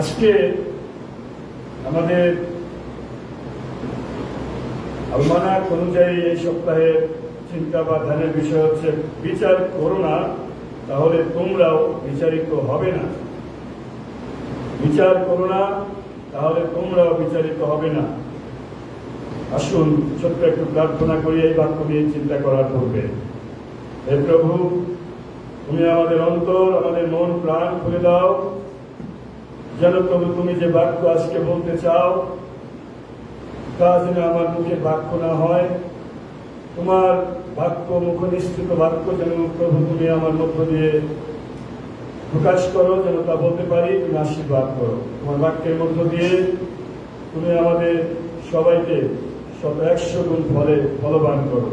আজকে আমাদের আলমানাক অনুযায়ী এই সপ্তাহে চিন্তা বা ধ্যানের বিষয় হচ্ছে, বিচার করো না, তাহলে তোমরাও বিচারিত হবে না। বিচার করো না, তাহলে তোমরাও বিচারিত হবে না। আসুন, ছোট্ট একটু প্রার্থনা করি, এই বাক্য নিয়ে চিন্তা করার পূর্বে। হে প্রভু, তুমি আমাদের অন্তর, আমাদের মন, প্রাণ খুলে দাও। যেন প্রভু, তুমি যে বাক্য আজকে বলতে চাও, তা যেন আমার মুখে বাক্য না হয়। তোমার বাক্য মুখ নিশ্চিত বাক্য যেন প্রভু, তুমি আমার মধ্য দিয়ে প্রকাশ করো, যেন তা বলতে পারি, তুমি আশীর্বাদ করো। তোমার বাক্যের মধ্য দিয়ে তুমি আমাদের সবাইকে শত একশো গুণ ফলে ফলবান করো।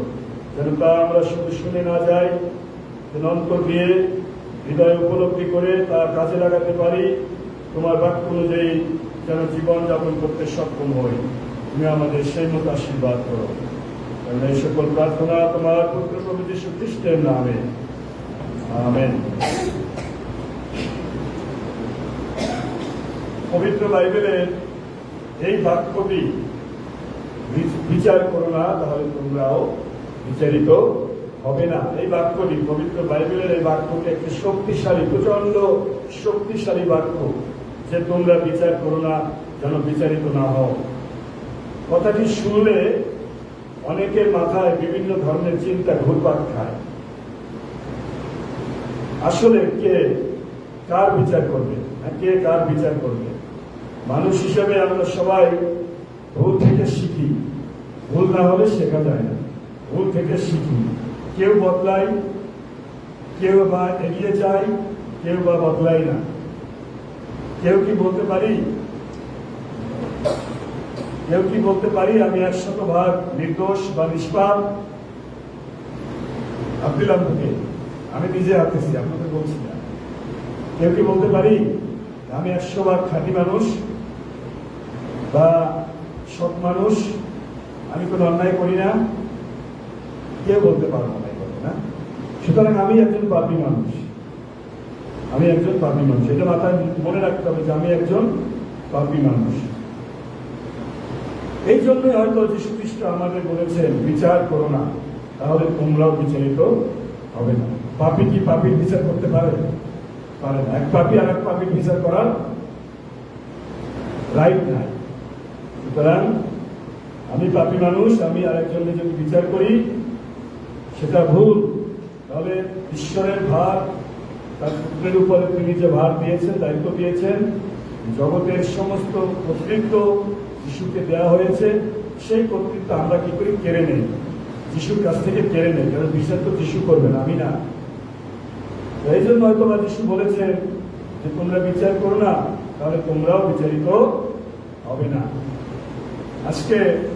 যেন তা আমরা শুধু শুনে না যাই, যেন অন্তর দিয়ে হৃদয় উপলব্ধি করে তা কাজে লাগাতে পারি। তোমার বাক্য অনুযায়ী যেন জীবন যাপন করতে সক্ষম হই, তুমি আমাদের সেই মতো আশীর্বাদ করো। কারণ এই সকল প্রার্থনা তোমার পুত্র প্রভু যীশু খ্রিস্টের নামে। আমেন। পবিত্র বাইবেলের এই বাক্যটি বিচার করো না, তাহলে তোমরাও বিচারিত হবে না। এই বাক্যটি পবিত্র বাইবেলের এই বাক্যটি একটি শক্তিশালী প্রচণ্ড শক্তিশালী বাক্য। যে তোমরা বিচার করো না, যেন বিচারিত না হও। কথাটি শুনলে অনেকের মাথায় বিভিন্ন ধরনের চিন্তা ঘুরপাক খায়। আসলে কে কার বিচার করবে কে কার বিচার করবে? মানুষ হিসেবে আমরা সবাই ভুল থেকে শিখি। ভুল না হলে শেখা যায় না। ভুল থেকে শিখি। কেউ বদলাই কেউ বা এগিয়ে যায়, কেউ বা বদলাই না। কেউ কি বলতে পারি? কেউ কি বলতে পারি আমি একশত ভাগ নির্দোষ বা নিষ্পাপ? আব্দুল আহমদকে আমি নিজে হাতেছি আপনাদের বলছি না। কেউ কি বলতে পারি আমি একশো ভাগ খাঁটি মানুষ বা সৎ মানুষ? আমি কোনো অন্যায় করি না। কেউ বলতে পারব না? সুতরাং আমি একজন পাপী মানুষ। আমি একজন পাপী মানুষ। এটা মাথায় মনে রাখতে হবে যে আমি একজন পাপী মানুষ। এই জন্যই হয়তো যীশু খ্রিস্ট আমাদের বলেছেন, বিচার করো না, তাহলে তোমরাও বিচারিত হবে না। পাপি কি পাপির বিচার করতে পারে? পারে না। এক পাপি আর এক পাপির বিচার করার রাইট নাই। সুতরাং আমি পাপী মানুষ, আমি আরেকজনকে যদি বিচার করি, সেটা ভুল। তাহলে ঈশ্বরের ভার তার পুত্রের উপরে তিনি যে ভার দিয়েছেন, দায়িত্ব দিয়েছেন, জগতের সমস্ত কর্তৃত্ব যিশুকে দেওয়া হয়েছে, সেই কর্তৃত্ব আমরা কি করি? কেড়ে নেই। যিশুর কাছ থেকে কেড়ে নেই। কারণ বিচার তো যিশু করবেন, আমি না। এই জন্য হয়তো বা যিশু বলেছেন যে, তোমরা বিচার করো না, তাহলে তোমরাও বিচারিত হবে না। আজকে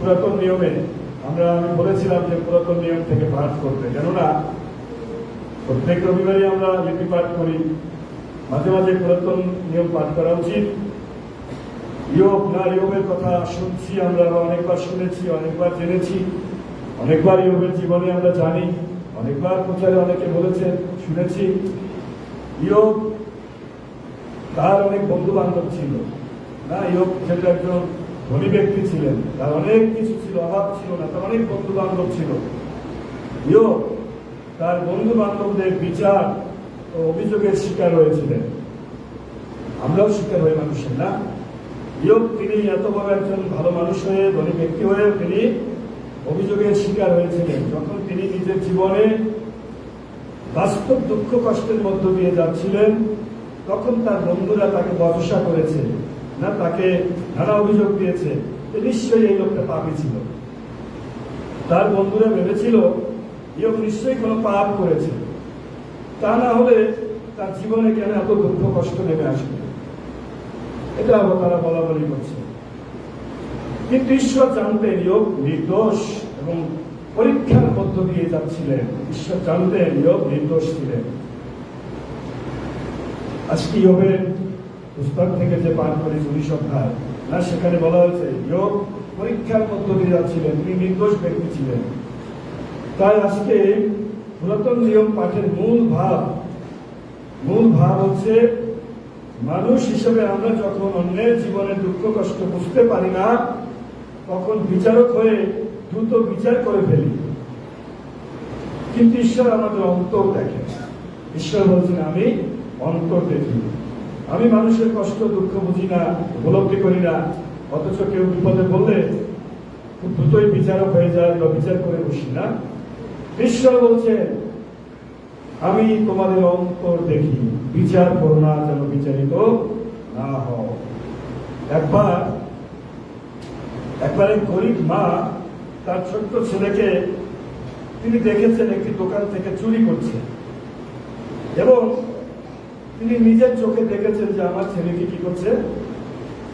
পুরাতন নিয়মে আমরা আমি বলেছিলাম যে, পুরাতন নিয়ম থেকে পাঠ করতে কেননা প্রত্যেক রবিবারই আমরা লিপি পাঠ করি। মাঝে মাঝে পুরাতন নিয়ম পাঠ করা উচিত। ইয়োগ, না ইয়োগের কথা শুনছি আমরা অনেকবার শুনেছি, অনেকবার জেনেছি। অনেকবার ইয়োগের জীবনে আমরা জানি, অনেকবার প্রচারে অনেকে বলেছে, শুনেছি। ইয়োগ, তার অনেক বন্ধু বান্ধব ছিল। না, ইয়োগ যেটা একজন ধনী ব্যক্তি ছিলেন, তার অনেক কিছু ছিল, অভাব ছিল না, তার অনেক বন্ধু বান্ধব ছিল। ইয়োগ তার বন্ধু বান্ধবদের বিচার ও অভিযোগের শিকার হয়েছিলেন। আমরাও শিকার হয়ে মানুষের না। ইয়োগ তিনি এত বড় একজন ভালো মানুষ হয়ে, ধনী ব্যক্তি হয়ে তিনি অভিযোগের শিকার হয়েছিলেন। যখন তিনি নিজের জীবনে বাস্তব দুঃখ কষ্টের মধ্য দিয়ে যাচ্ছিলেন, তখন তার বন্ধুরা তাকে বচসা করেছে না তাকে নানা অভিযোগ দিয়েছে। নিশ্চয়ই এই লোকটা পাপি ছিল। তার বন্ধুরা ভেবেছিল ইয়োগ নিশ্চয়ই কোনো পাপ করেছে। তা না হলে তার জীবনে কেন এত দুঃখ কষ্ট নেমে আসবে? এটা তারা বলা বলি করছে। কিন্তু ঈশ্বর জানতেন, ইয়োগ নির্দোষ এবং পরীক্ষার মধ্য দিয়ে যাচ্ছিলেন। ঈশ্বর জানতেন, ইয়োগ নির্দোষ ছিলেন। আজকে ইয়োগের পুস্তক থেকে যে পাঠ করি উনিশ অধ্যায় না, সেখানে বলা হয়েছে, ইয়োগ পরীক্ষার মধ্য দিয়ে যাচ্ছিলেন, তিনি নির্দোষ ব্যক্তি ছিলেন। তাই আজকে পুরাতন নিয়ম পাঠের মূল ভাব মূল ভাব হচ্ছে মানুষ হিসেবে আমরা যখন অন্যের জীবনে দুঃখ, কষ্ট বুঝতে পারি না, তখন বিচারক হয়ে দ্রুত বিচার করে ফেলি। কিন্তু ঈশ্বর আমাদের অন্তর দেখে। ঈশ্বর বলছেন, আমি অন্তর দেখি। আমি মানুষের কষ্ট, দুঃখ বুঝি না, উপলব্ধি করি না। অথচ কেউ বিপদে বললে দ্রুতই বিচারক হয়ে যায় বা বিচার করে বসি না। ঈশ্বর বলছে, আমি তোমাদের অন্তর দেখি, বিচার করো না যেন বিচারিত না হও। একবার একবার এক গরিব মা তার ছোট্ট ছেলেকে তিনি দেখেছেন একটি দোকান থেকে চুরি করছে। এবং তিনি নিজের চোখে দেখেছেন যে আমার ছেলেকে কি করছে?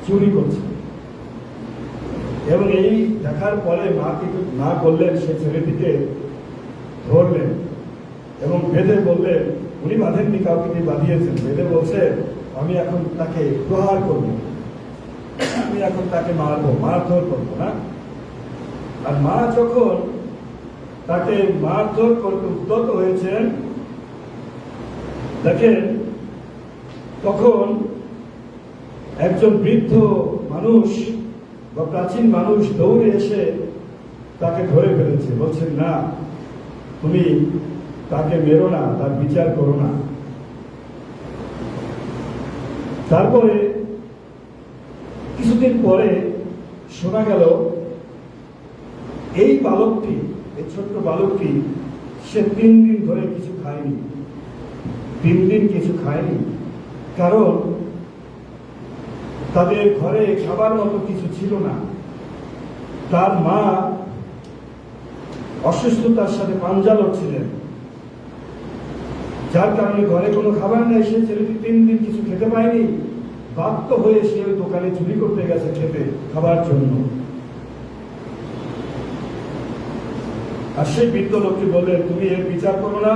চুরি করছে। এবং এই দেখার পরে মা কি না করলেন সে ছেলেটিকে ধরলেন এবং বেঁধে বললেন উনি বাঁধেননি কাউকে দিয়ে বাঁধিয়েছেন? বেঁধে বলছে, আমি এখন তাকে প্রহার করব। আমি এখন তাকে মারবো, মারধর করব, না? আর মা যখন তাকে মারধর করতে উদ্যত হয়েছেন, দেখেন তখন একজন বৃদ্ধ মানুষ বা প্রাচীন মানুষ দৌড়ে এসে তাকে ধরে ফেলেছে। বলছেন, না তুমি তাকে মেরো না, তার বিচার করো না। তারপরে কিছুদিন পরে শোনা গেল, এই বালকটি, এই ছোট্ট বালকটি সে তিন দিন ধরে কিছু খায়নি। তিন দিন কিছু খায়নি, কারণ তাদের ঘরে খাবার মতো কিছু ছিল না। তার মা অসুস্থতার সাথে পাঞ্জা লড়ছিলেন যার কারণে ঘরে কোনো খাবার নেই, সে ছেলেটি তিন দিন কিছু খেতে পায়নি। বাধ্য হয়ে সে ওই দোকানে চুরি করতে গেছে খেতে, খাবার জন্য। আর সেই বৃদ্ধ লোকটি বললেন তুমি এর বিচার করো না,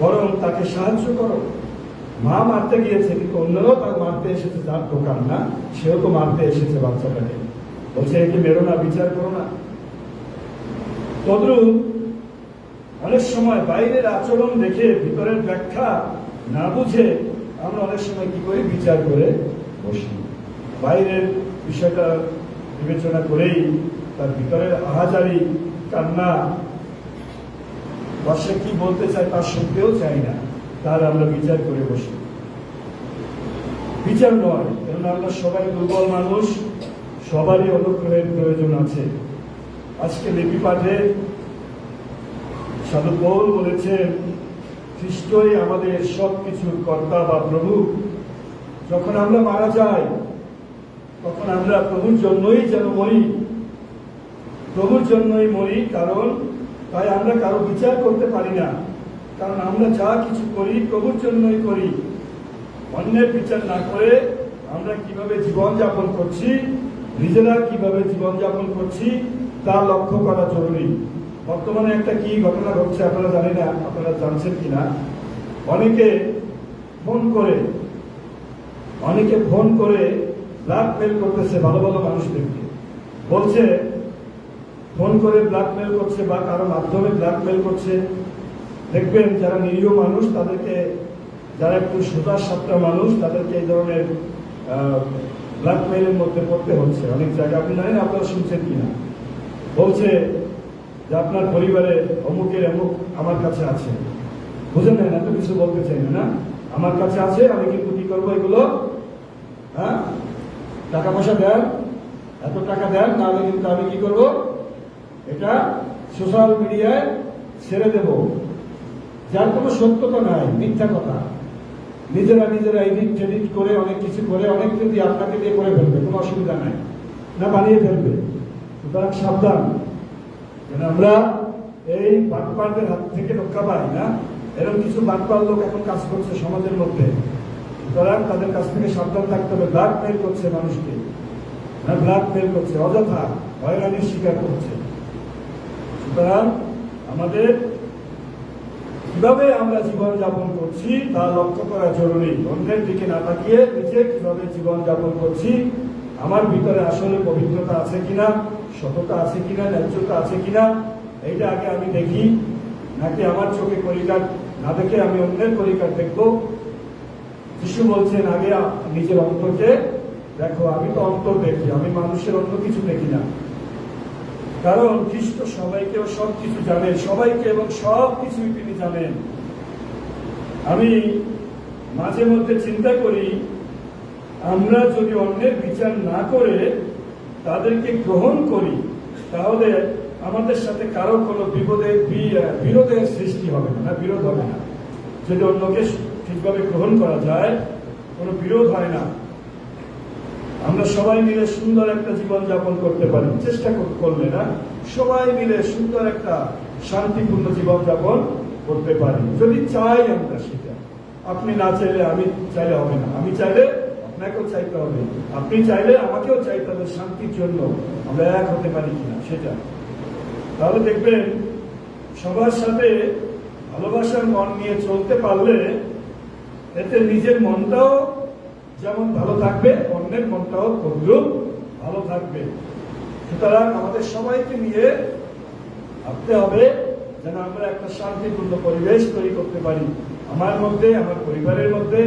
বরং তাকে সাহায্য করো। মা মারতে গিয়েছে, কিন্তু অন্যরাও তার মারতে এসেছে, যার দোকান না, সেও তো মারতে এসেছে বাচ্চাটাকে। বলছে, একে মেরো না, বিচার করো না। তদ্রুপ অনেক সময় বাইরের আচরণ দেখে ভিতরের ব্যাখ্যা না বুঝে আমরা অনেক সময় কি করি? বিচার করে বসি। বাইরের বিষয়টা বিবেচনা করেই তার ভিতরের আহাজারি, কান্না, বা কি বলতে চায় তার শুনতেও চাই না তার আমরা বিচার করে বসি। বিচার নয়, কেননা আমরা সবাই দুর্বল মানুষ, সবারই অনুগ্রহের প্রয়োজন আছে। আজকে লিপি পাঠে সাধু পৌল বলেছেন খ্রিস্টই আমাদের সব কিছুর কর্তা বা প্রভু। যখন আমরা মারা যাই, তখন আমরা প্রভুর জন্যই যেন মরি। প্রভুর জন্যই মরি, কারণ তাই আমরা কারও বিচার করতে পারি না। কারণ আমরা যা কিছু করি, প্রভুর জন্যই করি। অন্যের বিচার না করে আমরা কীভাবে জীবন যাপন করছি? নিজেরা কীভাবে জীবন যাপন করছি? তা লক্ষ্য করা জরুরি। বর্তমানে একটা কি ঘটনা ঘটছে আপনারা জানি না, আপনারা জানছেন কিনা? অনেকে ফোন করে, অনেকে ফোন করে ব্ল্যাকমেল করতেছে ভালো ভালো মানুষদেরকে। বলছে, ফোন করে ব্ল্যাকমেল করছে বা কারও মাধ্যমে ব্ল্যাকমেল করছে। দেখবেন যারা নিরীহ মানুষ, তাদেরকে, যারা একটু সোজা সাতটা মানুষ, তাদেরকে এই ধরনের ব্ল্যাকমেইলের মধ্যে পড়তে হচ্ছে। অনেক জায়গায় আপনি জানেন, আপনারা শুনছেন কিনা? বলছে যে আপনার পরিবারে অমুকের অমুক আমার কাছে আছে। বুঝেন না এত কিছু বলতে চাই না, না? আমার কাছে আছে আমি কিন্তু কি করব এগুলো? হ্যাঁ? টাকা পয়সা দেন এত টাকা দেন তাহলে কিন্তু আমি কি করব? এটা সোশ্যাল মিডিয়ায় ছেড়ে দেব। যার কোনো সত্যতা নাই মিথ্যা কথা। নিজেরা নিজেরা এডিট টেডিট করে অনেক কিছু করে অনেক যদি আপনাকে দিয়ে করে ফেলবে কোনো অসুবিধা নাই। না বানিয়ে ফেলবে। সুতরাং সাবধান। যেন আমরা এই বাটপারদের হাত থেকে রক্ষা পাই, না? এরকম কিছু বাটপার লোক এখন কাজ করছে সমাজের মধ্যে। সুতরাং তাদের কাছ থেকে সাবধান থাকতে হবে ব্ল্যাকমেল করছে মানুষকে। না ব্ল্যাকমেল করছে, অযথা হয়রানির শিকার করছে। সুতরাং আমাদের কীভাবে আমরা জীবন যাপন করছি তা লক্ষ্য করা জরুরি। অন্যের দিকে না তাকিয়ে নিজে কীভাবে জীবন যাপন করছি, আমার ভিতরে আসলে পবিত্রতা আছে কিনা সততা আছে কিনা, ন্যায্যতা আছে কিনা, এইটা আগে আমি দেখি। নাকি আমার চোখে কলিকার, না দেখে আমি অন্যের কলিকার দেখব? যিশু বলছেন, আগে নিজের অন্তরকে দেখো, আমি তো অন্তর দেখি, আমি মানুষের অন্য কিছু দেখি না। কারণ খ্রিস্ট সবাইকে সব কিছু জানেন সবাইকে এবং সব কিছুই তিনি জানেন। আমি মাঝে মধ্যে চিন্তা করি, আমরা যদি অন্যের বিচার না করে তাদেরকে গ্রহণ করি, তাহলে আমাদের সাথে কারও কোনো বিপদে বিরোধের সৃষ্টি হবে না বিরোধ হবে না। যদি অন্যকে ঠিকভাবে গ্রহণ করা যায়, কোনো বিরোধ হয় না। আমরা সবাই মিলে সুন্দর একটা জীবন যাপন করতে পারি, চেষ্টা করলে না, সবাই মিলে সুন্দর একটা শান্তিপূর্ণ জীবন যাপন করতে পারি। যদি চাই আমরা সেটা, আপনি না চাইলে আমি, চাইলে হবে না। আমি চাইলে আপনাকেও চাইতে হবে। আপনি চাইলে আমাকেও চাইতে হবে শান্তির জন্য। আমরা এক হতে পারি কিনা, সেটা। তাহলে দেখবেন, সবার সাথে ভালোবাসার মন নিয়ে চলতে পারলে এতে নিজের মনটাও যেমন ভালো থাকবে, অন্যের মনটাও তদ্রুপ ভালো থাকবে। সুতরাং আমাদের সবাইকে নিয়ে ভাবতে হবে যেন আমরা একটা শান্তিপূর্ণ পরিবেশ তৈরি করতে পারি। আমার মধ্যে, আমার পরিবারের মধ্যে,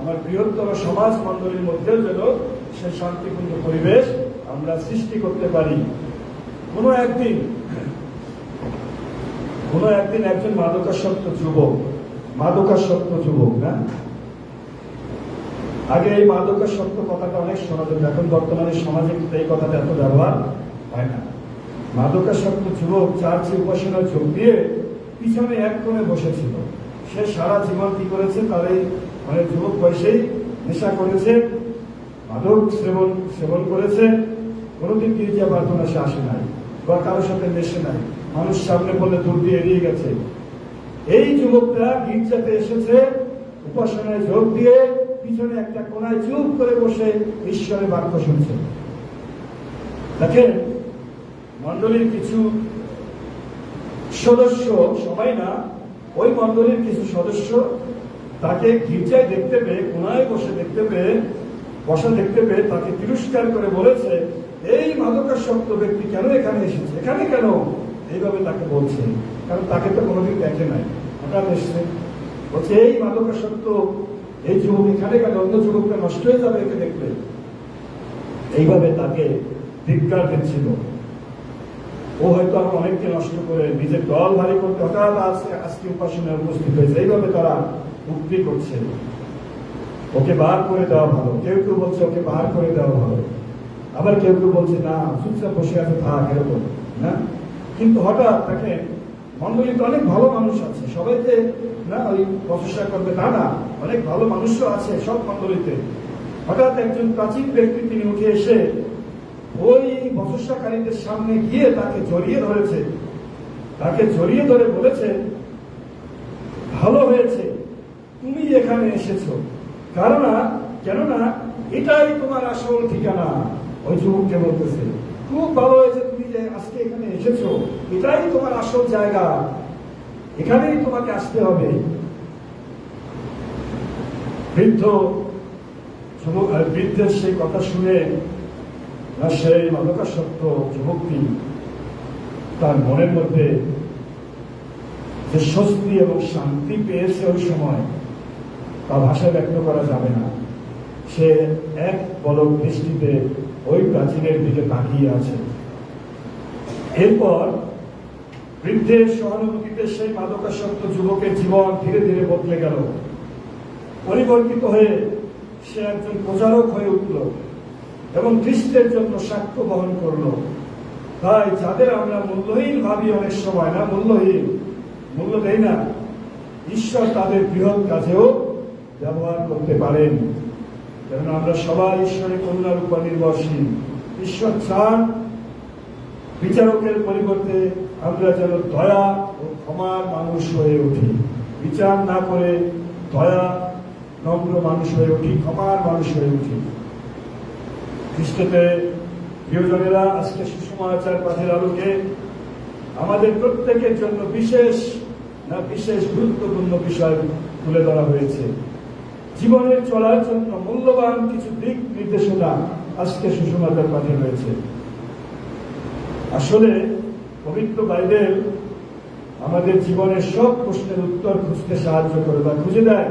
আমার বৃহত্তর সমাজ মণ্ডলীর মধ্যেও যেন সে শান্তিপূর্ণ পরিবেশ আমরা সৃষ্টি করতে পারি। কোনো একদিন কোনো একদিন একজন মাদকাসক্ত যুবক মাদকাসক্ত যুবক, না? আগে এই মাদকাসক্ত কথাটা অনেক শোনা যেত, এখন বর্তমানে সমাজে কিন্তু এই কথাটা এত ব্যবহার হয় না। মাদকাসক্ত যুবক চার্চে উপাসনায় যোগ দিয়ে পিছনে এক কোণে বসেছিল। সে সারা জীবন কি করেছে? তার এই যুবক বয়সেই নেশা করেছে মাদক সেবন সেবন করেছে। কোনোদিন গির্জা প্রার্থনা সে আসে নাই বা কারোর সাথে মেশে নাই। মানুষ সামনে বললে দূর দিয়ে এড়িয়ে গেছে। এই যুবকরা গির্জাতে এসেছে, উপাসনায় যোগ দিয়ে পিছনে একটা কোনায় চুপ করে বসে ঈশ্বরের বাক্য শুনছে। দেখেন মন্ডলীর কিছু সদস্য, সবাই না ওই মন্ডলীর কিছু সদস্য তাকে গির্জায় দেখতে পেয়ে কোনায় বসে দেখতে পেয়ে, বসা দেখতে পেয়ে তাকে তিরস্কার করে বলেছে, এই মাদকাসক্ত ব্যক্তি কেন এখানে এসেছে? এখানে কেন? এইভাবে তাকে বলছে। কারণ তাকে তো কোনোদিন দেখে নাই। হঠাৎ এসছে। বলছে, এই মাদকাসক্ত, এই যুবক এখানে কেন অন্য যুবকরা নষ্ট হয়ে যাবে একে দেখলে। এইভাবে তাকে ধিক্কার দিচ্ছিল। ও হয়তো আরও অনেককে নষ্ট করে নিজের দল ভারী করতে হঠাৎ আজকে আজকে উপাসনায় উপস্থিত হয়েছে। এইভাবে তারা মুক্তি করছে। ওকে বার করে দেওয়া ভালো। কেউ কেউ বলছে ওকে বার করে দেওয়া ভালো। আবার কেউ কেউ বলছে, না চুপচাপ বসে আছে, থাক, এরকম। না? কিন্তু হঠাৎ তাকে মন্ডলীতে অনেক ভালো মানুষ আছে। সবাইতে না, ওই প্রচেষ্টা করবে, তা না। অনেক ভালো মানুষও আছে সব মন্ডলীতে। হঠাৎ একজন প্রাচীন ব্যক্তি তিনি উঠে এসে ওই বচসাকারীদের সামনে গিয়ে তাকে জড়িয়ে ধরেছে। তাকে জড়িয়ে ধরে বলেছে, ভালো হয়েছে, তুমি এখানে এসেছ। কারণ কেননা এটাই তোমার আসল ঠিকানা। ওই যুবককে বলতেছে, খুব ভালো হয়েছে তুমি যে আজকে এখানে এসেছ। এটাই তোমার আসল জায়গা। এখানেই তোমাকে আসতে হবে। বৃদ্ধ বৃদ্ধের সেই কথা শুনে সেই মাদকাসক্ত যুবকটি তার মনের মধ্যে যে স্বস্তি এবং শান্তি পেয়েছে ওই সময়, তা ভাষায় ব্যক্ত করা যাবে না। সে এক বলক দৃষ্টিতে ওই প্রাচীনের দিকে তাকিয়ে আছে। এরপর বৃদ্ধের সহানুভূতিতে সেই মাদকাসক্ত যুবকের জীবন ধীরে ধীরে বদলে গেল। পরিবর্তিত হয়ে সে একজন প্রচারক হয়ে উঠল। এবং খ্রিস্টের জন্য সাক্ষ্য বহন করল। তাই যাদের আমরা মূল্যহীন ভাবি অনেক সময়, না মূল্যহীন? মূল্য দেই না। ঈশ্বর তাদের বৃহৎ কাজেও ব্যবহার করতে পারেন। কারণ আমরা সবাই ঈশ্বরের করুণার উপর নির্ভরশীল। ঈশ্বর চান বিচারকের পরিবর্তে আমরা যেন দয়া ও ক্ষমার মানুষ হয়ে উঠি। বিচার না করে দয়া, নম্র মানুষ হয়ে উঠি, ক্ষমার মানুষ হয়ে উঠি। খ্রিস্টতে প্রিয়জনেরা আজকে সুষমাচার পাঠের আলোকে আমাদের প্রত্যেকের জন্য বিশেষ না বিশেষ গুরুত্বপূর্ণ বিষয় তুলে ধরা হয়েছে। জীবনের চলার জন্য মূল্যবান কিছু দিক নির্দেশনা আজকে সুষমাচার পাঠে রয়েছে। আসলে পবিত্র বাইবেল আমাদের জীবনের সব প্রশ্নের উত্তর খুঁজতে সাহায্য করে বা খুঁজে দেয়।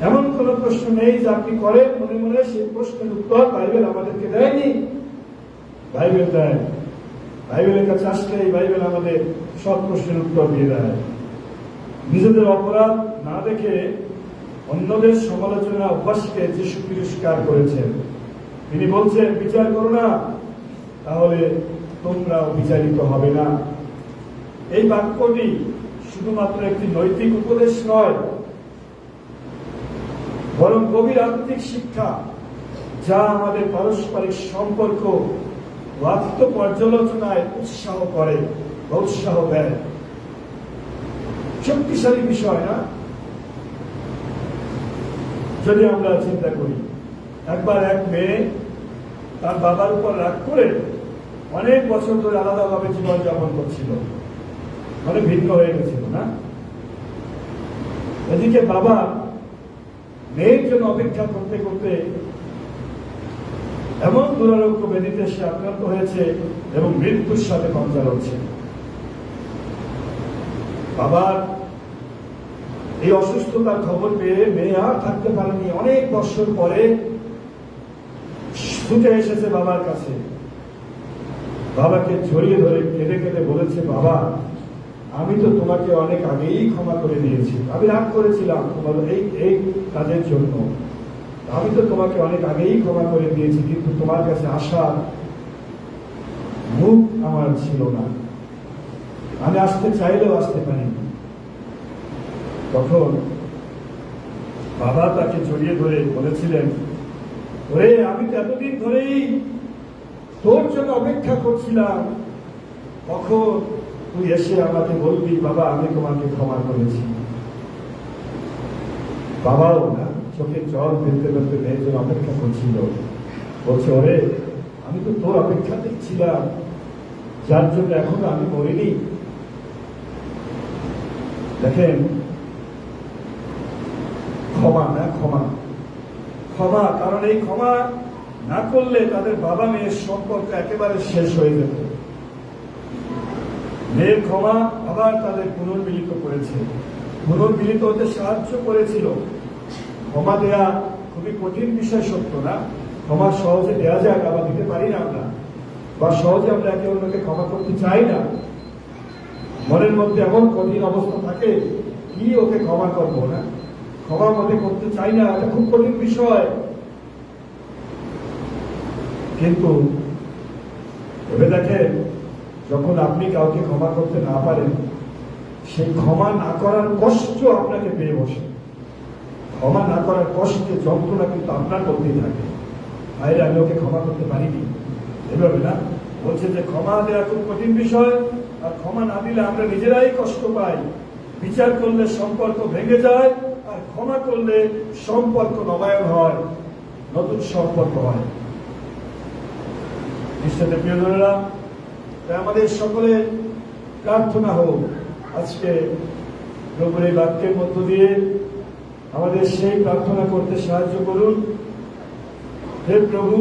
এমন কোন প্রশ্ন নেই যে আপনি করেন, মনে মনে সেই প্রশ্নের উত্তর বাইবেল আমাদেরকে দেয়নি। বাইবেল দেয়। বাইবেলের কাছে আসলে এই বাইবেল আমাদের সব প্রশ্নের উত্তর দিয়ে দেয়। নিজেদের অপরাধ না দেখে অন্যদের সমালোচনা অভ্যাসকে যিশু তিরস্কার করেছেন। তিনি বলছেন, বিচার করো না, তাহলে তোমরা বিচারিত হবে না। এই বাক্যটি শুধুমাত্র একটি নৈতিক উপদেশ নয় বরং গভীর আত্মিক শিক্ষা, যা আমাদের পারস্পরিক সম্পর্ক আত্ম পর্যালোচনায় উৎসাহ করে বা উৎসাহ দেয়। শক্তিশালী বিষয় না? যদি আমরা চিন্তা করি, একবার এক মেয়ে তার বাবার উপর রাগ করে অনেক বছর ধরে আলাদাভাবে জীবন যাপন করছিল। মানে ভিন্ন হয়ে গেছিল, না? এদিকে বাবা মেয়ের জন্য অপেক্ষা করতে করতে এমন দুরারোগ্য ব্যাধিতে সে আক্রান্ত হয়েছে এবং মৃত্যুর সাথে পাঞ্জা লড়ছে বাবার এই অসুস্থতার খবর পেয়ে মেয়ে আর থাকতে পারেনি। অনেক বছর পরে ছুটে এসেছে বাবার কাছে। বাবাকে জড়িয়ে ধরে কেঁদে কেঁদে বলেছে, বাবা, আমি তো তোমাকে অনেক আগেই ক্ষমা করে দিয়েছি। আমি রাগ করেছিলাম। তোমার এই এই কাজের জন্য। আমি তো তোমাকে অনেক আগেই ক্ষমা করে দিয়েছি, কিন্তু তোমার কাছে আসা মুখ আমার ছিল না। আমি আসতে চাইলেও আসতে পারিনি। তখন বাবা তাকে জড়িয়ে ধরে বলেছিলেন, ওরে, আমি তো এতদিন ধরেই তোর জন্য অপেক্ষা করছিলাম। কখন তুই এসে আমাকে বলবি, বাবা, আমি তোমাকে ক্ষমা করেছি। বাবাও না, চোখে জল ফেলতে ফেলতে মেয়ের জন্য অপেক্ষা করছিল। বলছে, ওরে, আমি তো তোর অপেক্ষাতেই ছিলাম। যার জন্য এখনও আমি মরিনি। দেখেন, ক্ষমা না ক্ষমা। ক্ষমা, কারণ এই ক্ষমা না করলে তাদের বাবা মেয়ের সম্পর্ক একেবারে শেষ হয়ে যেত। মেয়ের ক্ষমা আবার তাদের পুনর্মিলিত করেছে। পুনর্মিলিত হতে সাহায্য করেছিল। ক্ষমা দেয়া খুবই কঠিন বিষয় সত্য না। ক্ষমা সহজে দেওয়া যায় আবার দিতে পারি না আমরা। বা সহজে আমরা একে অন্যকে ক্ষমা করতে চাই না। মনের মধ্যে এমন কঠিন অবস্থা থাকে, কি ওকে ক্ষমা করব না? ক্ষমা মতে করতে চাই না, এটা খুব কঠিন বিষয়। কিন্তু ভেবে দেখেন, যখন আপনি কাউকে ক্ষমা করতে না পারেন সেই ক্ষমা না করার কষ্ট আপনাকে পেয়ে বসে। ক্ষমা না করার কষ্টে যন্ত্রণা কিন্তু আপনার মধ্যেই থাকে। বাইরে আমি ওকে ক্ষমা করতে পারিনি। এভাবে না? বলছে যে ক্ষমা দেওয়া খুব কঠিন বিষয়, আর ক্ষমা না দিলে আমরা নিজেরাই কষ্ট পাই। বিচার করলে সম্পর্ক ভেঙে যায়, আর ক্ষমা করলে সম্পর্ক নবায়ন হয়, নতুন সম্পর্ক হয়। ঈশ্বরের প্রিয় আমাদের সকলে প্রার্থনা হোক। আজকে এই বাক্যের মধ্য দিয়ে আমাদের সেই প্রার্থনা করতে সাহায্য করুন। হে প্রভু,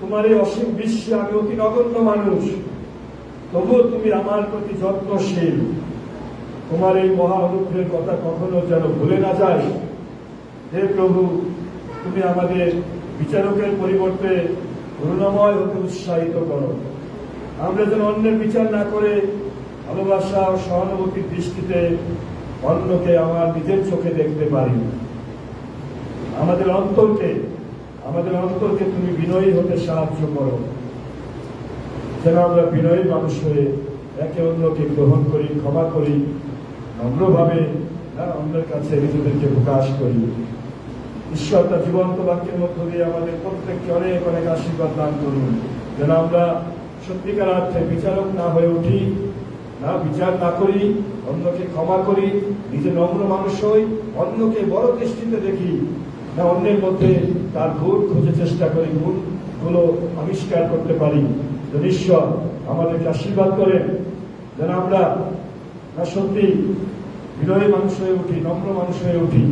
তোমার এই অসীম বিশ্বে আমি অতি নগণ্য মানুষ। তবুও তুমি আমার প্রতি যত্নশীল। তোমার এই মহা অনুগ্রহের কথা কখনো যেন ভুলে না যায়। হে প্রভু, তুমি আমাদের বিচারকের পরিবর্তে করুণাময় হতে উৎসাহিত করো। আমরা যেন অন্যের বিচার না করে ভালোবাসা ও সহানুভূতির দৃষ্টিতে অন্যকে আমার নিজের চোখে দেখতে পারি। আমাদের অন্তরকে আমাদের অন্তরকে তুমি বিনয়ী হতে সাহায্য করো। যেন আমরা বিনয়ী মানুষ হয়ে একে অন্যকে গ্রহণ করি, ক্ষমা করি, নম্রভাবে অন্যের কাছে নিজেদেরকে প্রকাশ করি। ঈশ্বর তার জীবন্ত বাক্যের মধ্য দিয়ে আমাদের প্রত্যেককে অনেক অনেক আশীর্বাদ দান করুন। যেন আমরা সত্যিকার অর্থে বিচারক না হয়ে উঠি না বিচার না করি, অন্যকে ক্ষমা করি, নিজে নম্র মানুষ হই, অন্যকে বড় দৃষ্টিতে দেখি। না অন্যের মধ্যে তার গুণ খুঁজে চেষ্টা করি গুণগুলো আবিষ্কার করতে পারি। যেন ঈশ্বর আমাদেরকে আশীর্বাদ করেন, যেন আমরা না সত্যি বিনয়ী মানুষ হয়ে উঠি, নম্র মানুষ হয়ে উঠি।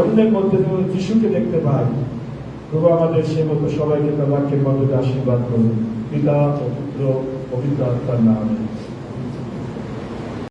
অন্যের মধ্যে যেমন যিশুকে দেখতে পাই, প্রভু আমাদের সে মতো সবাইকে তার বাক্যের মধ্যে আশীর্বাদ করুন। পিতা পুত্র পবিত্র আত্মার নামে